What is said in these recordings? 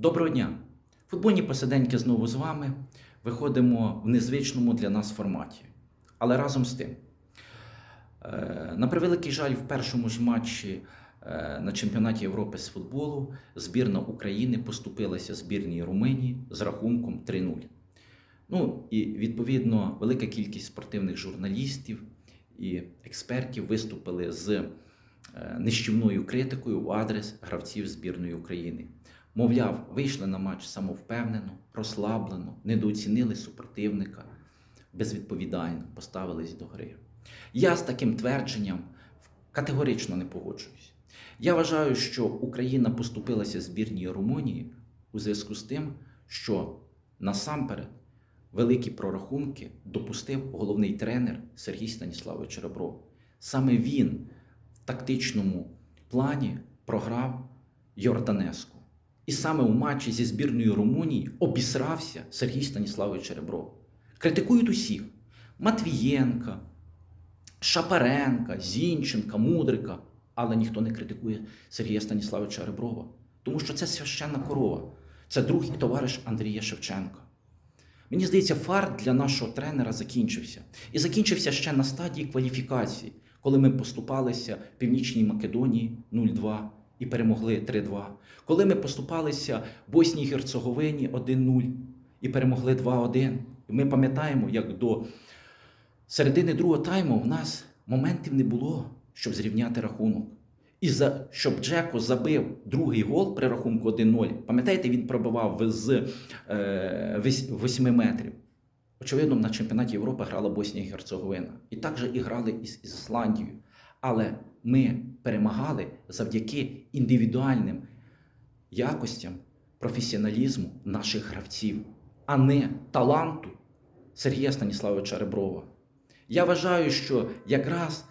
Доброго дня! Футбольні посиденьки знову з вами. Виходимо в незвичному для нас форматі. Але разом з тим, е, на превеликий жаль, в першому ж матчі е, на чемпіонаті Європи з футболу збірна України поступилася збірній Румунії з рахунком 3-0. Ну і відповідно велика кількість спортивних журналістів і експертів виступили з е, нищівною критикою в адрес гравців збірної України. Мовляв, вийшли на матч самовпевнено, розслаблено, недооцінили супротивника, безвідповідально поставились до гри. Я з таким твердженням категорично не погоджуюсь. Я вважаю, що Україна поступилася збірній Румунії у зв'язку з тим, що насамперед великі прорахунки допустив головний тренер Сергій Станіславович Ребров. Саме він в тактичному плані програв Йорданеску. І саме у матчі зі збірною Румунії обісрався Сергій Станіславович Ребров. Критикують усіх: Матвієнка, Шапаренка, Зінченка, Мудрика, але ніхто не критикує Сергія Станіславовича Реброва, тому що це священна корова, це друг і товариш Андрія Шевченка. Мені здається, фарт для нашого тренера закінчився. І закінчився ще на стадії кваліфікації, коли ми поступалися в Північній Македонії 0-2 і перемогли 3-2. Коли ми поступалися Босній Герцеговині 1-0 і перемогли 2-1. Ми пам'ятаємо, як до середини другого тайму в нас моментів не було, щоб зрівняти рахунок. І за, щоб Джеко забив другий гол при рахунку 1-0, пам'ятаєте, він пробивав з е, 8 метрів. Очевидно, на чемпіонаті Європи грала Боснія і Герцеговина. І також і грали із Ісландією. Але ми перемагали завдяки індивідуальним якостям, професіоналізму наших гравців, а не таланту Сергія Станіславовича Реброва. Я вважаю, що якраз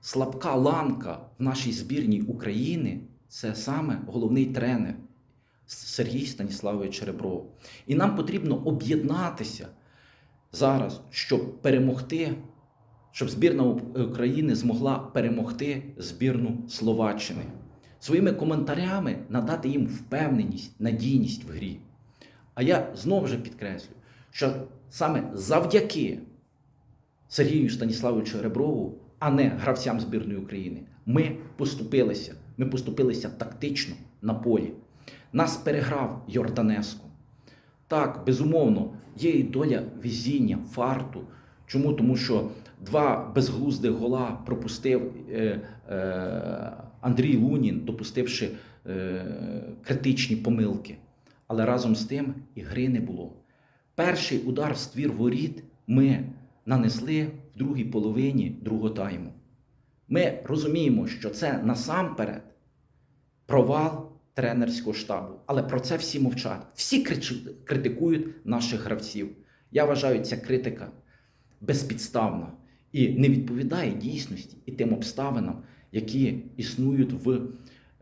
слабка ланка в нашій збірній України це саме головний тренер Сергій Станіславович Ребров. І нам потрібно об'єднатися зараз, щоб перемогти, щоб збірна України змогла перемогти збірну Словаччини. Своїми коментарями надати їм впевненість, надійність в грі. А я знову ж підкреслюю, що саме завдяки Сергію Станіславовичу Реброву, а не гравцям збірної України, ми поступилися. Ми поступилися тактично на полі. Нас переграв Йорданеску. Так, безумовно, є і доля везіння, фарту. Чому? Тому що два безглуздих гола пропустив е, е, Андрій Лунін, допустивши е, критичні помилки. Але разом з тим і гри не було. Перший удар в ствір воріт ми нанесли в другій половині другого тайму. Ми розуміємо, що це насамперед провал тренерського штабу. Але про це всі мовчать. Всі критикують наших гравців. Я вважаю, ця критика безпідставна і не відповідає дійсності і тим обставинам, які існують в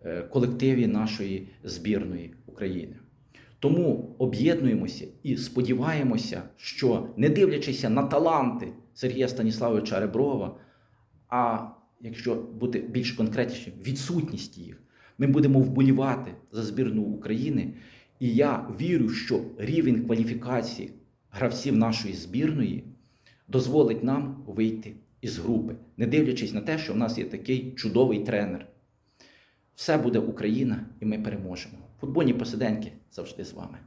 е, колективі нашої збірної України. Тому об'єднуємося і сподіваємося, що не дивлячись на таланти Сергія Станіславовича Реброва, а якщо бути більш конкретнішим, відсутність їх, ми будемо вболівати за збірну України. І я вірю, що рівень кваліфікації гравців нашої збірної дозволить нам вийти із групи, не дивлячись на те, що в нас є такий чудовий тренер. Все буде Україна, і ми переможемо. Футбольні посиденьки завжди з вами.